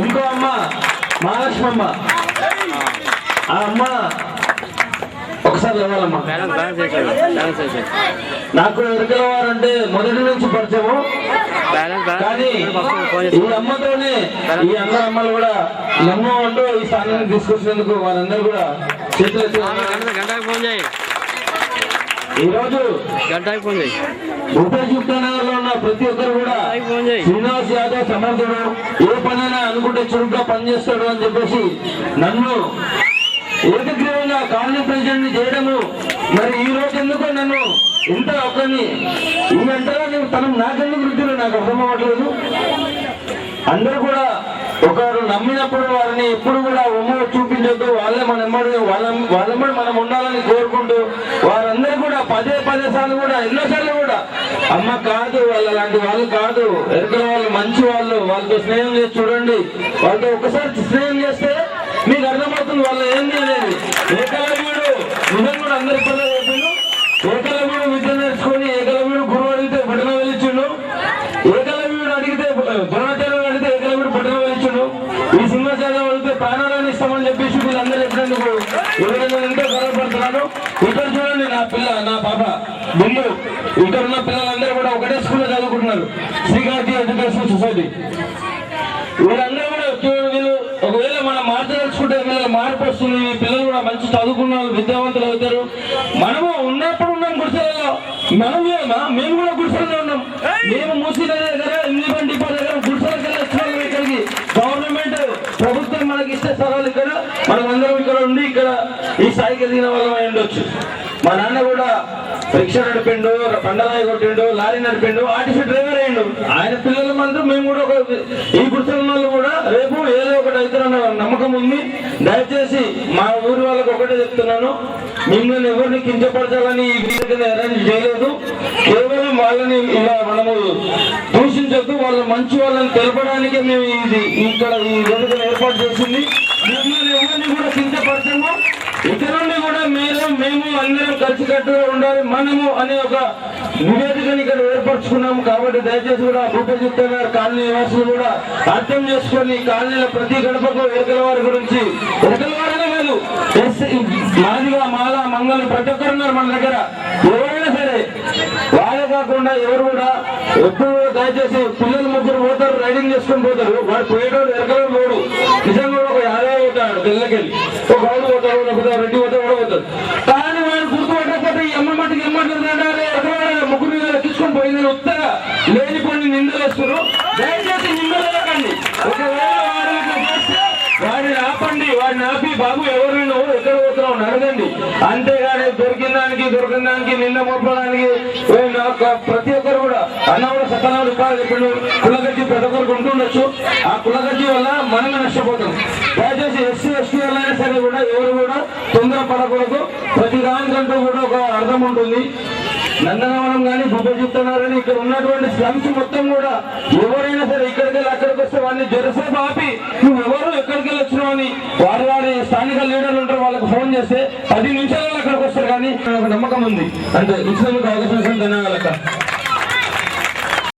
ఇంకో అమ్మ మహాలక్ష్మమ్మ. ఆ అమ్మ ఒకసారి లేవాలమ్మా. నాకు ఎరుకల వారంటే మొదటి నుంచి పరిచయము. కానీ ఈ అమ్మతోనే ఈ అందరు అమ్మలు కూడా నమ్మో అంటూ ఈ స్థానానికి తీసుకొచ్చినందుకు వారందరూ కూడా చేతులు ఎత్తి వందనాలు. గంటకి ఫోన్ చేయి. ఈ రోజు గంటకి ఫోన్ చేయి ఉపయుక్త నగర్లో ఉన్న ప్రతి ఒక్కరు కూడా శ్రీనివాస్ యాదవ్ సమర్థుడు ఏ పనైనా అనుకుంటే చురుగ్గా పనిచేస్తాడు అని చెప్పేసి నన్ను ఏకగ్రీవంగా కాలనీ ప్రెసిడెంట్ని చేయడము. మరి ఈ రోజు ఎందుకు నన్ను ఇంత ఒకరిని ఈ అంటారా నేను తనం నాకెందుకు వృద్ధులు నాకు అర్థం అవ్వట్లేదు. అందరూ కూడా ఒకరు నమ్మినప్పుడు వారిని ఎప్పుడు కూడా ఉమ్మ చూపించొద్దు. వాళ్ళే మన ఎమ్మడి వాళ్ళ వాళ్ళమ్మడి మనం ఉండాలని కోరుకుంటూ కూడా పదే పదే సార్లు కూడా ఎన్నోసార్లు కూడా. అమ్మ కాదు వాళ్ళ లాంటి వాళ్ళు కాదు. ఎరుకల వాళ్ళు మంచి వాళ్ళు. వాళ్ళతో స్నేహం చేసి చూడండి. వాళ్ళతో ఒకసారి స్నేహం చేస్తే మీకు అర్థమవుతుంది వాళ్ళు ఏంది అనేది ఏకలవ్యుడు నిజం కూడా అందరి పిల్లలు చెప్పిండు. ఏకలవ్యుడు విద్య నేర్చుకొని ఏకలవ్యుడు గురువు అడిగితే పట్టణం వెళ్ళిచ్చిండు ఏకలవ్యుడు అడిగితే ద్రోణాచార్యుడు అడిగితే ఏకలవ్యుడు పట్టణం వెళ్ళిచ్చిండు ఈ సింహాచార్యం అడిగితే ప్రాణాలను ఇస్తామని చెప్పేసి వీళ్ళందరూ చెప్పినందుకు ఎవరైనా నేను ఎంతో గర్వపడుతున్నాను ఇక్కడ చూడండి నా పిల్ల నా పాప. ముందు ఇక్కడ ఉన్న పిల్లలందరూ కూడా ఒకటే స్కూల్లో చదువుకుంటున్నారు. శ్రీకాంతి ఎడ్యుకేషన్ సొసైటీ వీళ్ళందరూ కూడా వీళ్ళు. ఒకవేళ మనం మార్చదలుచుకుంటే వీళ్ళ మార్పు వస్తుంది. పిల్లలు కూడా మంచి చదువుకున్న వాళ్ళు విద్యావంతులు అవుతారు. మనము ఉన్నప్పుడు ఉన్నాం గుడిసెలలో. మనం ఏమా? మేము కూడా గుడిసెలలో ఉన్నాం. మేము మూసిన దగ్గర ఇంగ్లీష్ డిపో దగ్గర గుడిసెలకు వెళ్ళి ఇక్కడికి. గవర్నమెంట్ ప్రభుత్వం మనకి ఇస్తే స్థలాలు ఇక్కడ. మనం అందరం ఇక్కడ ఉండి ఇక్కడ ఈ స్థాయికి ఎదిగిన వాళ్ళం అయి ఉండొచ్చు. మా నాన్న కూడా రిక్షా నడిపిండు పండలాయి కొట్టిండు లారీ నడిపిండు ఆర్టీసీ డ్రైవర్ అయ్యిండు. ఆయన పిల్లలు మాత్రం మేము కూడా ఒక ఈ గుర్తున్న వాళ్ళు కూడా రేపు ఏదో ఒకటి అవుతారన్న నమ్మకం ఉంది. దయచేసి మా ఊరి వాళ్ళకి ఒకటే చెప్తున్నాను. మిమ్మల్ని ఎవరిని కించపరచాలని ఈ వేదికను అరేంజ్ చేయలేదు. కేవలం వాళ్ళని ఇలా మనము దూషించొద్దు. వాళ్ళ మంచి వాళ్ళని తెలపడానికే మేము ఇది ఇక్కడ ఈ వేదికను ఏర్పాటు చేసింది. మిమ్మల్ని ఎవరిని కూడా కించపరచము ఇక్కడ నుండి కూడా మీరు మేము అందరం కలిసికట్టుగా ఉండాలి. మనము అనే ఒక నివేదికను ఇక్కడ ఏర్పరచుకున్నాము కాబట్టి దయచేసి కూడా భూపజిత్త గారు కాలనీ నివాసులు కూడా అర్థం చేసుకొని కాలనీల ప్రతి గడపకు ఎరకల గురించి ఎరకల లేదు మాదిగా మాల మంగళ ప్రతి ఒక్కరు ఉన్నారు మన దగ్గర. ఎవరైనా సరే వాళ్ళే కాకుండా ఎవరు కూడా ఎప్పుడు దయచేసి పిల్లలు ముగ్గురు పోతారు రైడింగ్ చేసుకొని పోతారు. వాడు పోయేటోడు ఎరకల పోడు. నిజంగా ఒక యాదవ్ పోతాడు పిల్లకెళ్ళి ఒక గౌడు పోతాడు లేకపోతే రెడ్డి పోతాడు కూడా పోతాడు కానీ వాడు గుర్తుపట్టకపోతే ఈ అమ్మ మట్టుకు ఏమంటుందంటే ముగ్గురు తీసుకొని పోయింది పోయిందని ఉత్తగా లేని కొన్ని నిందలు వేస్తున్నారు. దయచేసి నిందలు వేయకండి ఒకవేళ వాడు వాడిని ఆపండి వాడిని ఆపి బాబు ఎవరు నువ్వు ఎక్కడ పోతున్నావు అడగండి. అంతేగాని దొరికిన దానికి దొరికిన దానికి నిన్న మోపడానికి ప్రతి ఒక్కరు కూడా అన్న కూడా రూపాయలు చెప్పిండు కులగడ్డి ప్రతి ఒక్కరికి ఉంటుండొచ్చు. ఆ కులగడ్డి వల్ల మనమే నష్టపోతాం. దయచేసి ఎస్సీ ఎస్టీ వాళ్ళైనా సరే కూడా ఎవరు కూడా తొందర పడకూడదు ప్రతి దానికంటూ కూడా ఒక అర్థం ఉంటుంది. నందనవనం కానీ భూపజిస్తున్నారని ఇక్కడ ఉన్నటువంటి స్లమ్స్ మొత్తం కూడా ఎవరైనా సరే ఇక్కడికి వెళ్ళి అక్కడికి వస్తే వాడిని జరసేపు ఆపి నువ్వు ఎవరు? ఎక్కడికి వెళ్ళి వచ్చినావు అని వారి వారి స్థానిక లీడర్లు ఉంటారు వాళ్ళకి ఫోన్ చేస్తే పది నిమిషాలలో అక్కడికి వస్తారు కానీ నాకు నమ్మకం ఉంది. అంటే ఇచ్చినందుకు అవకాశం ఇచ్చిన ధన్యవాదాలు